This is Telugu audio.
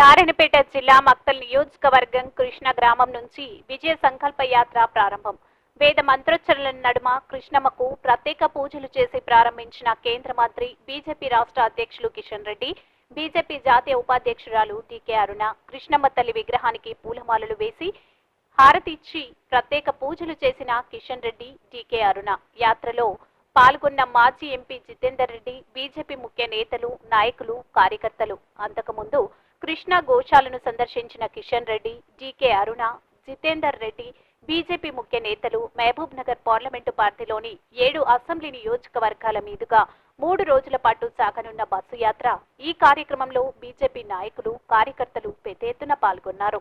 నారాయణపేట జిల్లా మక్తల్ నియోజకవర్గం కృష్ణ గ్రామం నుంచి విజయ సంకల్ప యాత్ర ప్రారంభం. వేద మంత్రోచ్చరణల నడుమ కృష్ణమ్మకు ప్రత్యేక పూజలు చేసి ప్రారంభించిన కేంద్ర మంత్రి బీజేపీ రాష్ట్ర అధ్యక్షులు కిషన్ రెడ్డి బీజేపీ జాతీయ ఉపాధ్యక్షురాలు టీకే అరుణ కృష్ణమ్మ తల్లి విగ్రహానికి పూలమాలలు వేసి హారతి ఇచ్చి ప్రత్యేక పూజలు చేసిన కిషన్ రెడ్డి టీకే అరుణ. యాత్రలో పాల్గొన్న మాజీ ఎంపీ జితేందర్ రెడ్డి బీజేపీ ముఖ్య నేతలు నాయకులు కార్యకర్తలు. అంతకుముందు కృష్ణా గోశాలను సందర్శించిన కిషన్ రెడ్డి జీకే అరుణ జితేందర్ రెడ్డి బీజేపీ ముఖ్య నేతలు మహబూబ్ నగర్ పార్లమెంటు పార్టీలోని ఏడు అసెంబ్లీ నియోజకవర్గాల మీదుగా మూడు రోజుల పాటు సాగనున్న బస్సు యాత్ర. ఈ కార్యక్రమంలో బీజేపీ నాయకులు కార్యకర్తలు పెద్ద ఎత్తున పాల్గొన్నారు.